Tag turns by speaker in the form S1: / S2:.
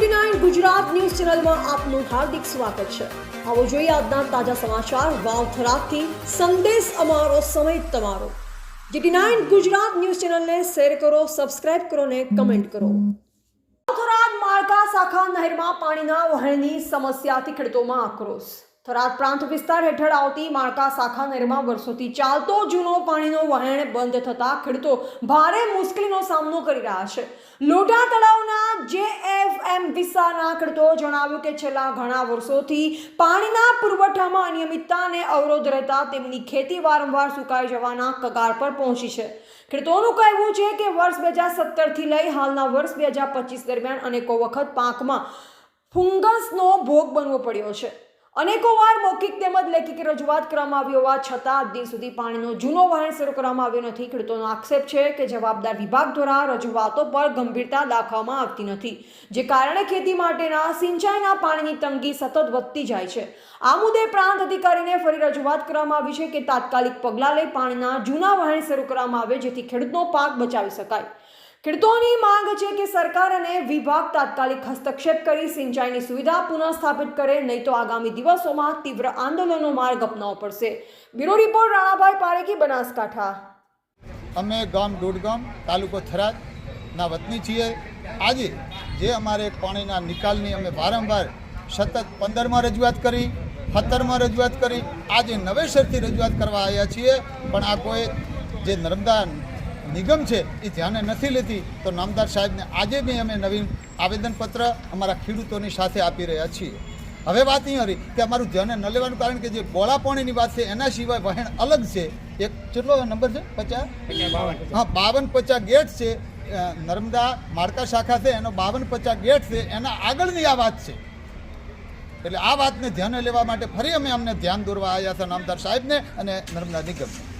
S1: Nine Gujarat news ચેનલમાં આપનું હાર્દિક સ્વાગત છે. આવો જોઈએ આજના તાજા સમાચાર વાવ થરાદથી. સંદેશ અમારો, સમય તમારો. જીટી નાઇન ગુજરાત ન્યૂઝ ચેનલને શેર કરો, સબસ્ક્રાઇબ કરો ને કમેન્ટ કરો. થરાદ માળકા શાખા નહેરમાં પાણીના વહેણની સમસ્યાથી ખેડૂતોમાં આક્રોશ. થરાદ પ્રાંત વિસ્તાર હેઠળ આવતી માળકા શાખા નહેરમાં વર્ષોથી ચાલતો જૂનો પાણીનો વહેણ બંધ થતાં ખેડૂતો ભારે મુશ્કેલીનો સામનો કરી રહ્યા છે. લોઢા તળાવના જે એફ એમ વિસ્તારના ખેડૂતો જણાવ્યું કે છેલ્લા ઘણા વર્ષોથી પાણીના પુરવઠામાં અનિયમિતતા અને અવરોધ રહેતા તેમની ખેતી વારંવાર સુકાઈ જવાના કગાર પર પહોંચી છે. ખેડૂતોનું કહેવું છે કે વર્ષ બે હજાર સત્તરથી લઈ હાલના વર્ષ બે હજાર પચીસ દરમિયાન અનેકો વખત પાકમાં ફુંગસનો ભોગ બનવો પડ્યો છે. અનેકો વાર મૌખિક તેમજ લેખિત રજૂઆત કરવામાં આવી હોવા છતાં દિન સુધી પાણીનો જૂનો વહેણ શરૂ કરવામાં આવ્યો નથી. ખેડૂતોનો આક્ષેપ છે કે જવાબદાર વિભાગ દ્વારા રજૂઆતો પર ગંભીરતા દાખવવામાં આવતી નથી, જે કારણે ખેતી માટેના સિંચાઈના પાણીની તંગી સતત વધતી જાય છે. આ મુદ્દે પ્રાંત અધિકારીને ફરી રજૂઆત કરવામાં આવી છે કે તાત્કાલિક પગલાં લઈ પાણીના જૂના વહેણ શરૂ કરવામાં આવે, જેથી ખેડૂતનો પાક બચાવી શકાય. ખેડૂતોની માંગ છે કે સરકાર અને વિભાગ તાત્કાલિક હસ્તક્ષેપ કરી સિંચાઈની સુવિધા પુનઃસ્થાપિત કરે, નહીં તો આગામી દિવસોમાં તીવ્ર આંદોલનનો માર્ગ અપનાવવો પડશે. Bureau report, Ranabhai Parekhi, Banaskantha.
S2: અમે ગામ દોડગામ, તાલુકો થરાદના વતની છીએ. આજે જે અમારે પાણીના નિકાલની અમે વારંવાર સતત પંદરમાં રજૂઆત કરી, સત્તરમાં રજૂઆત કરી, આજે નવેસરથી રજૂઆત કરવા આવ્યા છીએ. પણ આ કોઈ જે નર્મદા નિગમ છે એ ધ્યાને નથી લેતી તો નામદાર સાહેબને આજે બી અમે નવીન આવેદનપત્ર અમારા ખેડૂતોની સાથે આપી રહ્યા છીએ. હવે વાત અહીં હતી કે અમારું ધ્યાને ન લેવાનું કારણ કે જે ગોળાપાણીની વાત છે એના સિવાય વહેણ અલગ છે. એક કેટલો નંબર છે? પચાસ? હા બાવન પચાસ ગેટ છે. નર્મદા માળકા શાખા છે એનો બાવન પચાસ ગેટ છે એના આગળની આ વાત છે. એટલે આ વાતને ધ્યાને લેવા માટે ફરી અમે અમને ધ્યાન દોરવા આવ્યા હતા નામદાર સાહેબને અને નર્મદા નિગમને.